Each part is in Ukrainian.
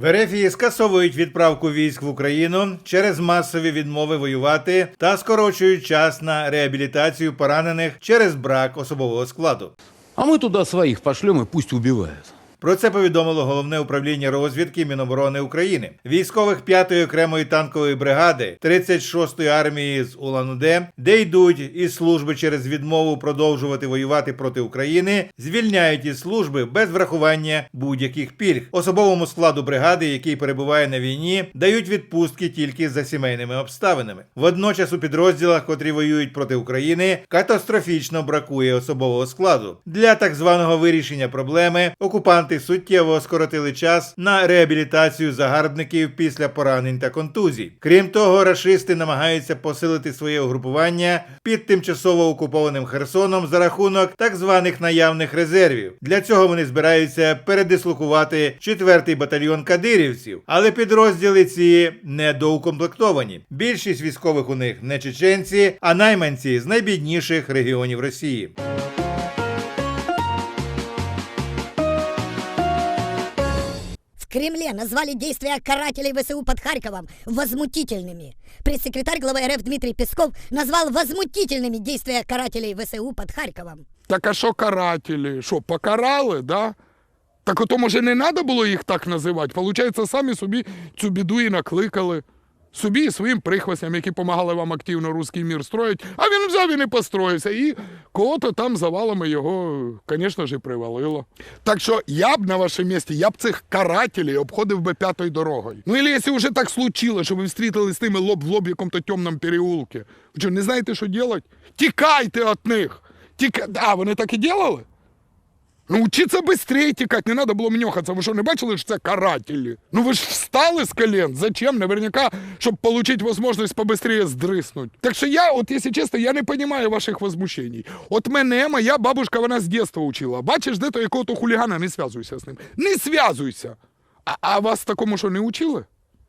В Ерефії скасовують відправку військ в Україну через масові відмови воювати та скорочують час на реабілітацію поранених через брак особового складу. А ми туди своїх пошлемо пусть убивают. Про це повідомило головне управління розвідки Міноборони України. Військових 5-ї окремої танкової бригади 36-ї армії з Улан-Удэ, де йдуть із служби через відмову продовжувати воювати проти України, звільняють із служби без врахування будь-яких пільг. Особовому складу бригади, який перебуває на війні, дають відпустки тільки за сімейними обставинами. Водночас у підрозділах, котрі воюють проти України, катастрофічно бракує особового складу. Для так званого вирішення проблеми окупанти суттєво скоротили час на реабілітацію загарбників після поранень та контузій. Крім того, рашисти намагаються посилити своє угрупування під тимчасово окупованим Херсоном за рахунок так званих наявних резервів. Для цього вони збираються передислокувати 4-й батальйон кадирівців, але підрозділи ці недоукомплектовані. Більшість військових у них не чеченці, а найманці з найбідніших регіонів Росії. Кремле назвали действия карателей ВСУ под Харьковом возмутительными. Пресс-секретарь главы РФ Дмитрий Песков назвал возмутительными действия карателей ВСУ под Харьковом. Так а що карателі? Що, покарали, да? Так ото, може, не треба було їх так називати? Получається, самі собі цю біду і накликали. Собі і своїм прихвостням, які допомагали вам активно руський мір строїть, а він взяв і не построївся. І кого-то там завалами його, звісно ж, привалило. Так що я б на вашому місці, я б цих карателів обходив би п'ятою дорогою. Ну, або якщо вже так случилось, що ви встрітили з ними лоб в лоб в якому-то темному переулку. Ви що, не знаєте, що робити? Тікайте від них! Тіка... А, вони так і делали? Ну, учиться быстрее тікати, не треба було мньохатися. Ви що, не бачили, що це карателі? Ну ви ж встали з колен. Зачем? Наверняка, щоб отримати можливість побыстрее здриснуть. Так що я, от, якщо чесно, я не розумію ваших возмущень. От мене моя бабушка, вона з дитинства учила. Бачиш, де то якого-то хулігана, не зв'язуйся з ним. Не зв'язуйся. А, а вас такому що не учили?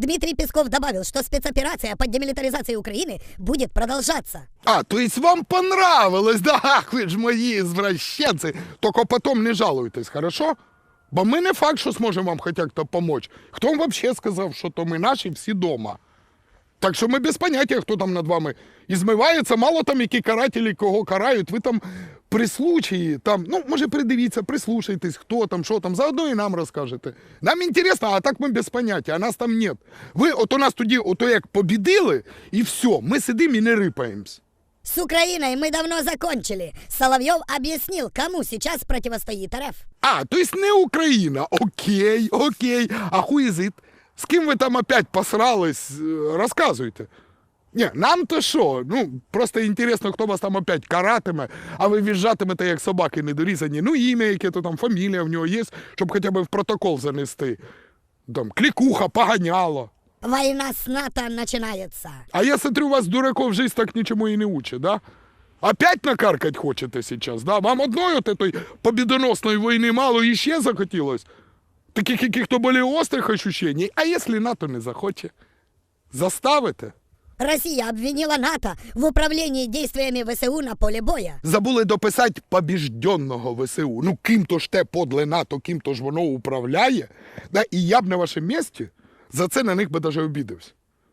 Дмитрий Песков добавил, что спецоперация по демилитаризации Украины будет продолжаться. А, то есть вам понравилось, да? Ах, ви ж мої извращенці. Тільки потім не жалуйтесь, хорошо? Бо ми не факт, що зможемо вам хоч як-то помочь. Хто вам взагалі сказав, що то ми наші всі дома? Так що ми без поняття, хто там над вами і мало там, які карателі кого карають. Ви там при случаї, там, ну, може, придивіться, прислушайтесь, хто там, що там, заодно і нам розкажете. Нам інтересно, а так ми без поняття, а нас там нет. Ви от у нас тоді, ото як побідили, і все, ми сидимо і не рипаємось. С Украиной мы давно закончили. Соловьев объяснил, кому сейчас противостоит РФ. А, то есть не Україна. Окей, окей. А хуїзит? З ким ви там опять посрались? Е, Розказуйте. Ні, нам то що? Ну, просто інтересно, хто вас там опять каратиме, а ви в'їжджатимете, як собаки недорізані. Ну, ім'я, яке то там, фамілія в нього є, щоб хоча б в протокол занести. Там, клікуха, поганяло. Война с НАТО начинается. А я смотрю, вас, дураков, жизнь так ничему и не учит, да? Опять накаркать хочете сейчас, да? Вам одной от этой победоносной войны мало еще захотелось? Таких каких-то более острых ощущений. А если НАТО не захоче? Заставите? Россия обвинила НАТО в управлении действиями ВСУ на поле боя. Забули дописати побіжденного ВСУ. Ну, ким то ж те подле НАТО, ким то ж воно управляє. Да? І я б на вашому місці за це на них би даже обідався.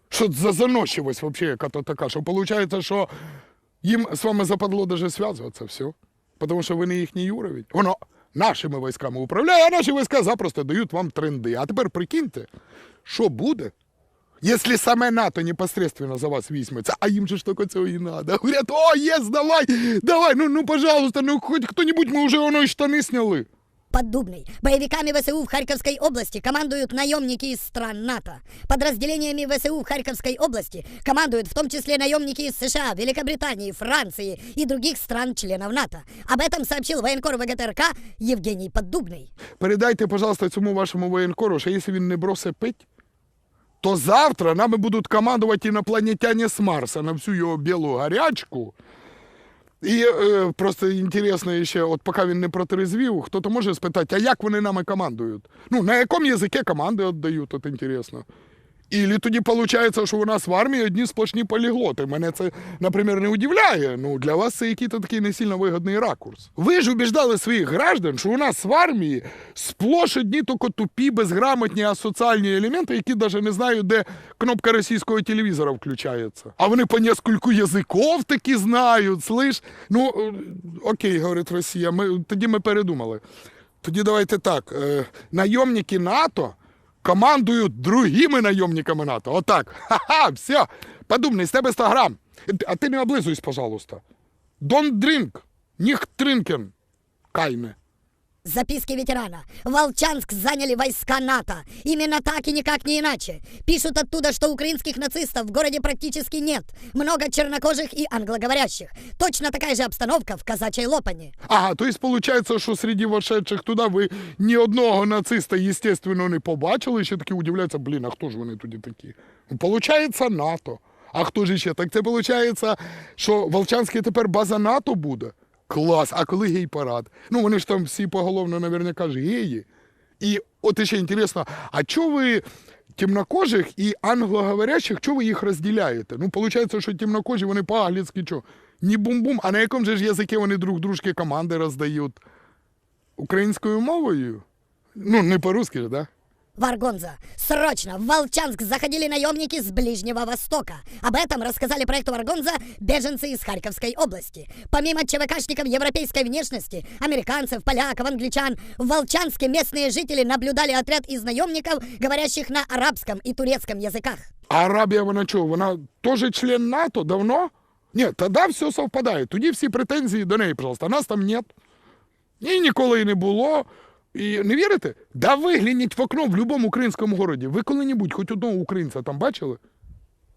Що за заносчивость вообще яка-то така, що виходить, що їм з вами западло даже зв'язуватися, все. Тому що ви не їхній уровень. Воно нашими військами управляє, а наші війська запросто дають вам тренди. А тепер прикиньте, що буде, Если саме НАТО непосредственно за вас візьметься, а їм же ж тільки цього і надо. Говорять, о, єс, давай, давай, ну, ну, пожалуйста, ну, хоть кто-нибудь, мы уже воно і штани сняли. Поддубный. Боевиками ВСУ в Харьковской области командуют наемники из стран НАТО. Подразделениями ВСУ в Харьковской области командуют в том числе наемники из США, Великобритании, Франции и других стран-членов НАТО. Об этом сообщил военкор ВГТРК Евгений Поддубный. Передайте, пожалуйста, цьому вашому воєнкору, що якщо він не бросить пить, то завтра нами будуть командувати інопланетяне з Марса на всю його білу гарячку. І е, просто інтересно ще, от поки він не протрезвів, хто-то може спитати, а як вони нами командують? Ну, на якому язикі команди віддають, от інтересно. Ілі тоді виходить, що у нас в армії одні сплошні поліглоти. Мене це, наприклад, не удивляє. Ну, для вас це який-то такий не сильно вигідний ракурс. Ви ж убіждали своїх граждан, що у нас в армії сплош одні тільки тупі, безграмотні асоціальні елементи, які навіть не знають, де кнопка російського телевізора включається. А вони по нескольку язиків такі знають, слиш. Ну, е, окей, говорить Росія, ми, тоді ми передумали. Тоді давайте так. Е, найомники НАТО командують другими найомниками НАТО. Отак. Ха-ха, все. Подумай, з тебе 100 грам. А ти не облизуйся, пожалуйста. Don't drink. Ніх trinken. Кайне. Записки ветерана. Волчанск заняли войска НАТО. Именно так и никак не иначе. Пишут оттуда, что украинских нацистов в городе практически нет. Много чернокожих и англоговорящих. Точно такая же обстановка в казачьей Лопане. Ага, то есть получается, що серед вошедших туди ви ні одного нациста, естественно, не побачили, ще такі удивляються, блін, а хто ж вони тоді такі? Ну, Получається НАТО. А хто ж ще? Так це виходить, що Волчанське тепер база НАТО буде? Клас, а коли гей-парад? Ну вони ж там всі поголовно, наверняка ж геї. І от ще інтересно, а чого ви темнокожих і англоговорящих, чого ви їх розділяєте? Ну, виходить, що темнокожі, вони по-англійськи що? Ні бум-бум, а на якому же ж язикі вони друг дружки команди роздають? Українською мовою? Ну, не по-русски ж, да? Варгонза, срочно в Волчанск заходили наемники с Ближнего Востока. Об этом рассказали проекту Варгонза беженцы из Харьковской области. Помимо ЧВКшников европейской внешности, американцев, поляков, англичан, в Волчанске местные жители наблюдали отряд из наемников, говорящих на арабском и турецком языках. А Арабія, вона чого? Вона теж член НАТО давно? Ні, тоді все совпадає. Тоді всі претензії до неї, пожалуйста. А нас там нет. І ніколи і не було. І не вірите? Да вигляніть в окно в будь-якому українському городі. Ви коли-небудь хоч одного українця там бачили?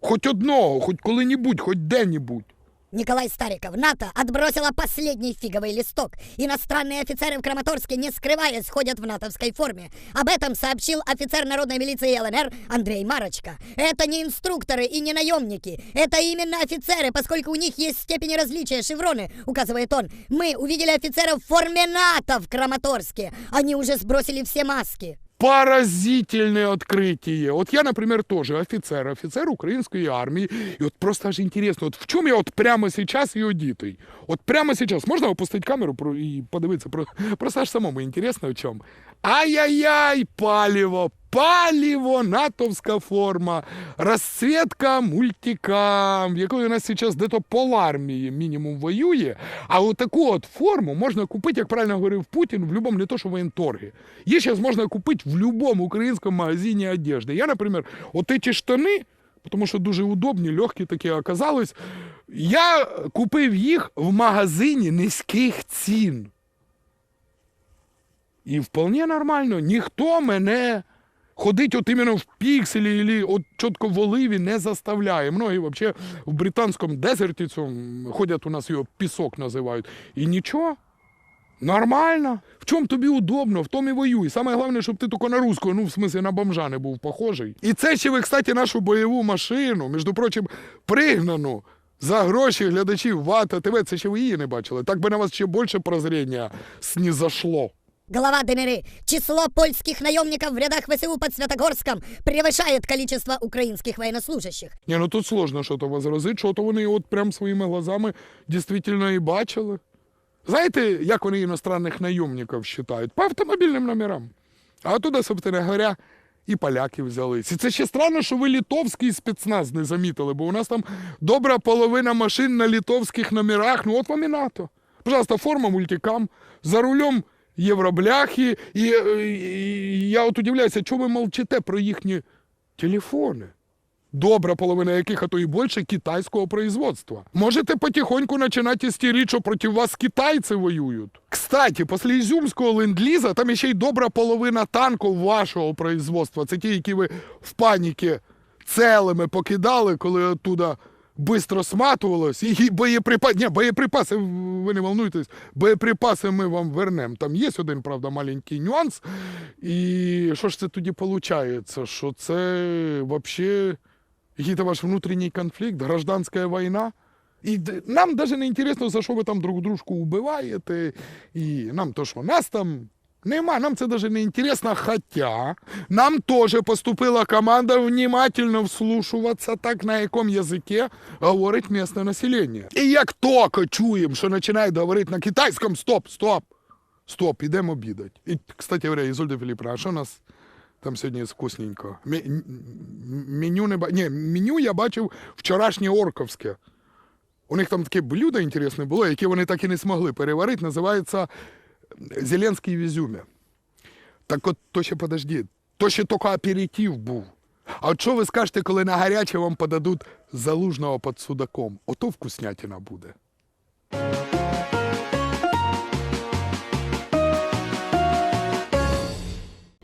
Хоч одного, хоч коли-небудь, хоч де-небудь. Николай Стариков, НАТО отбросила последний фиговый листок. Иностранные офицеры в Краматорске, не скрываясь, ходят в натовской форме. Об этом сообщил офицер народной милиции ЛНР Андрей Марочка. Это не инструкторы и не наемники. Это именно офицеры, поскольку у них есть степени различия, шевроны, указывает он. Мы увидели офицеров в форме НАТО в Краматорске. Они уже сбросили все маски. Поразительне открытие. Вот я, например, тоже офицер, офицер украинской армии. И вот просто аж интересно, вот в чем я вот прямо сейчас и одетый? Вот прямо сейчас. Можно опустить камеру и подивиться? Просто аж самому интересно в чем. Ай-яй-яй, палево, палево, натовська форма, розцвітка мультикам, в якої у нас зараз дето полармії мінімум воює. А от таку от форму можна купити, як правильно говорив Путін, в будь-якому не то, що воєнторгі. Її зараз можна купити в будь-якому українському магазині одежди. Я, наприклад, от ці штани, тому що дуже удобні, легкі такі оказались, я купив їх в магазині низьких цін. І вполне нормально. Ніхто мене ходить от іменно в пікселі, або от чітко в оливі не заставляє. Многі взагалі в британському дезерті цьому ходять, у нас його пісок називають. І нічого. Нормально. В чому тобі удобно, в тому і воюй. Саме головне, щоб ти тільки на русского, ну, в смислі, на бомжа не був похожий. І це ще ви, кстати, нашу бойову машину, між прочим, пригнану за гроші глядачів Вата ТВ. Це ще ви її не бачили. Так би на вас ще більше прозріння снізошло. Глава ДНР. Число польских наемников в рядах ВСУ под Святогорском превышает количество украинских военнослужащих. Ні, ну тут сложно що то возразити, що то вони от прям своїми глазами дійсно і бачили. Знаєте, як вони іностранних найомників вважають? По автомобільним номерам. А туди, собственно говоря, і поляки взялись. І це ще странно, що ви літовський спецназ не замітили, бо у нас там добра половина машин на літовських номерах. Ну от вам і НАТО. Пожалуйста, форма мультикам, за рулем євробляхи. І, і, і я от удивляюся, чого ви мовчите про їхні телефони? добра половина яких, а то і більше, китайського производства. Можете потихоньку починати істерити, що проти вас китайці воюють. Кстати, після Ізюмського ленд-ліза там ще й добра половина танків вашого производства. Це ті, які ви в паніки целими покидали, коли оттуда бистро сматувалось, і боєприпаси. Ні, боєприпаси, ви не волнуйтесь, боєприпаси ми вам вернемо. Там є один, правда, маленький нюанс. І що ж це тоді виходить? Що це взагалі який-то ваш внутренний конфликт, гражданська війна. І нам навіть не інтересно, за що ви там друг дружку вбиваєте. І нам то, що нас там Нема, нам це навіть не інтересно, хоча нам теж поступила команда внимательно вслушуватися так, на якому язикі говорить місце населення. І як тільки чуємо, що починають говорити на китайському, стоп, стоп, стоп, ідемо обідати. І, кстати говоря, Ізольда Філіпна, а що у нас там сьогодні вкусненько? Меню не ба... Ні, меню я бачив вчорашнє орковське. У них там таке блюдо інтересне було, яке вони так і не змогли переварити, називається Зеленський в Ізюмі. Так от то ще подожди, то ще тільки аперитив був. А от що ви скажете, коли на гаряче вам подадуть залужного під судаком? Ото вкуснятина буде.